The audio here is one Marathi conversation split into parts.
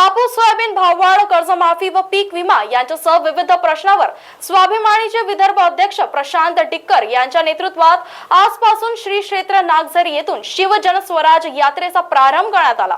कापूस सोयाबीन भाववाढ कर्जमाफी व पीक विमा यांच्यासह विविध प्रश्नावर स्वाभिमानीचे विदर्भ अध्यक्ष प्रशांत डिक्कर यांच्या नेतृत्वात आजपासून श्री क्षेत्र नागझरी येथून शिवजन स्वराज यात्रेचा प्रारंभ करण्यात आला.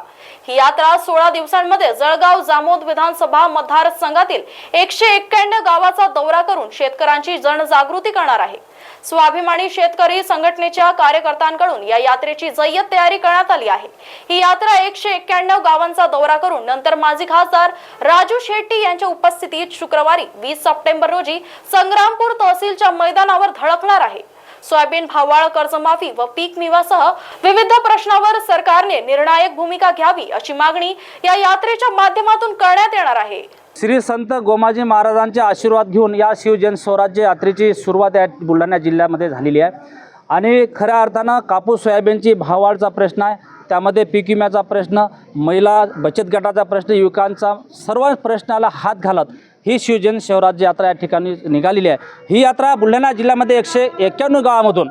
ही यात्रा सोळा दिवसांमध्ये जळगाव जामोद विधानसभा मतदारसंघातील एकशे एक्क्याण्णव गावाचा दौरा करून शेतकऱ्यांची जनजागृती करणार आहे. स्वाभिमानी शेतकरी संघटनेच्या कार्यकर्त्यांकडून या यात्रेची जय्यत तयारी करण्यात आली आहे. ही यात्रा एकशे एक्क्याण्णव गावांचा दौरा करून नंतर माजी खासदार राजू शेट्टी यांच्या उपस्थितीत शुक्रवारी वीस सप्टेंबर रोजी संग्रामपूर तहसीलच्या मैदानावर धडकणार आहे. सोयाबीन भावाळ कर्जमाफी व पीक विमासह विविध प्रश्नावर सरकारने निर्णायक भूमिका घ्यावी अशी मागणी या यात्रेच्या माध्यमातून करण्यात येणार आहे. श्री संत गोमाजी महाराजांचे आशीर्वाद घेऊन या शिवजन स्वराज्य यात्रेची सुरुवात या बुलढाणा जिल्ह्यामध्ये झालेली आहे. आणि खऱ्या अर्थानं कापूस सोयाबीनची भाववाढचा प्रश्न आहे. त्यामध्ये पीक विम्याचा प्रश्न महिला बचत गटाचा प्रश्न युवकांचा सर्व प्रश्नाला हात घालत ही शिवजन शिवराज्य यात्रा या ठिकाणी निघालेली आहे. ही यात्रा बुलढाणा जिल्ह्यामध्ये एकशे एक्क्याण्णव गावामधून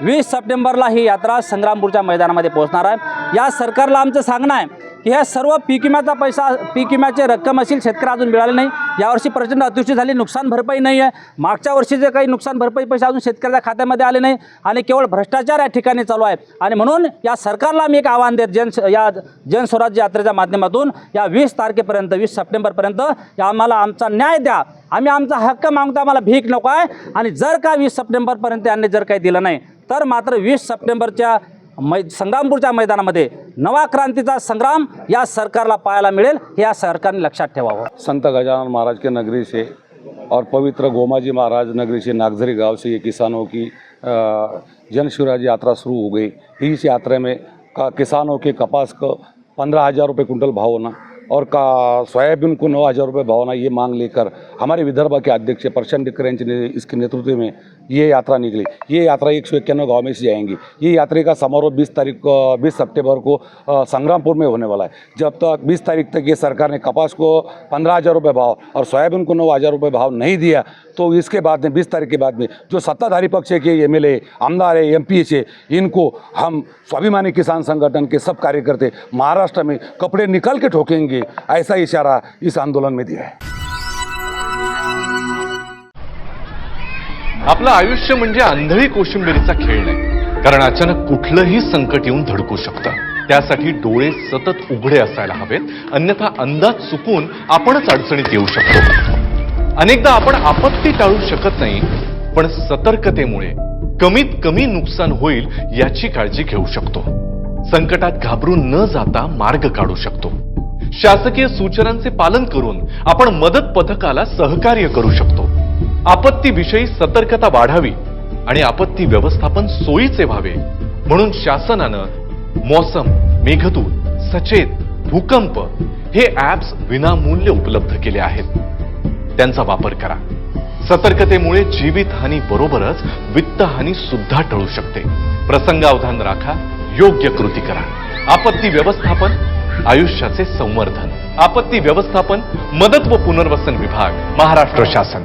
वीस सप्टेंबरला ही यात्रा संग्रामपूरच्या मैदानामध्ये पोहोचणार आहे. या सरकारला आमचं सांगणं आहे की ह्या सर्व पीक विम्याचा पैसा पीक विम्याची रक्कम असेल शेतकरी अजून मिळाले नाही. यावर्षी प्रचंड अतिवृष्टी झाली नुकसान भरपाई नाही आहे. मागच्या वर्षीचे काही नुकसान भरपाई पैसे अजून शेतकऱ्याच्या खात्यामध्ये आले नाही आणि केवळ भ्रष्टाचार या ठिकाणी चालू आहे. आणि म्हणून या सरकारला आम्ही एक आव्हान देत जन या जनस्वराज्य यात्रेच्या माध्यमातून या वीस तारखेपर्यंत वीस सप्टेंबरपर्यंत या आम्हाला आमचा न्याय द्या. आम्ही आमचा हक्क मागतो आम्हाला भीक नको आहे. आणि जर का वीस सप्टेंबरपर्यंत यांनी जर काही दिलं नाही तर मात्र वीस सप्टेंबरच्या मै संग्रामपूरच्या मैदानामध्ये नवा क्रांतीचा संग्राम या सरकारला पाहायला मिळेल हे या सरकारने लक्षात ठेवावं. संत गजानन महाराज के नगरी से और पवित्र गोमाजी महाराज नगरी से नागझरी गांव से ये किसानों की जनशिवराज यात्रा शुरू हो गई। इस यात्रा में का किसानों के कपास को पंद्रह हज़ार रुपये कुंटल भाव होना और का सोयाबीन को नौ हज़ार रुपये भावना ये मांग लेकर हमारे विदर्भ के अध्यक्ष प्रशांत डिक्कर यांचे ने इसके नेतृत्व में ये यात्रा निकली। ये यात्रा एक सौ इक्यानवे गाँव में से जाएँगी ये यात्रा का समारोह बीस तारीख को, बीस सितंबर को संग्रामपुर में होने वाला है। जब तक बीस तारीख तक ये सरकार ने कपास को पंद्रह हज़ार रुपये भाव और सोयाबीन को नौ हज़ार रुपये भाव नहीं दिया तो इसके बाद में, बीस तारीख के बाद में जो सत्ताधारी पक्ष के एम एल आमदार है, एम पी इनको हम स्वाभिमानी किसान संगठन के सब कार्यकर्ते महाराष्ट्र में कपड़े निकाल के ठोकेंगे। ऐसा इशारा इस आंदोलन में दिया है। आपलं आयुष्य म्हणजे आंधळी कोशिंबिरीचा खेळ नाही कारण अचानक कुठलंही संकट येऊन धडकू शकतं. त्यासाठी डोळे सतत उघडे असायला हवेत अन्यथा अंदाज चुकून आपणच अडचणीत येऊ शकतो. अनेकदा आपण आपत्ती टाळू शकत नाही पण सतर्कतेमुळे कमीत कमी नुकसान होईल याची काळजी घेऊ शकतो. संकटात घाबरून न जाता मार्ग काढू शकतो. शासकीय सूचनांचे पालन करून आपण मदत पथकाला सहकार्य करू शकतो. आपत्तीविषयी सतर्कता वाढावी आणि आपत्ती व्यवस्थापन सोयीचे व्हावे. म्हणून शासनानं मौसम मेघदूत सचेत भूकंप हे ऍप्स विनामूल्य उपलब्ध केले आहेत. त्यांचा वापर करा. सतर्कतेमुळे जीवितहानी बरोबरच वित्तहानी सुद्धा टळू शकते. प्रसंगावधान राखा योग्य कृती करा. आपत्ती व्यवस्थापन आयुष्याचे संवर्धन आपत्ती व्यवस्थापन मदत व पुनर्वसन विभाग महाराष्ट्र शासन.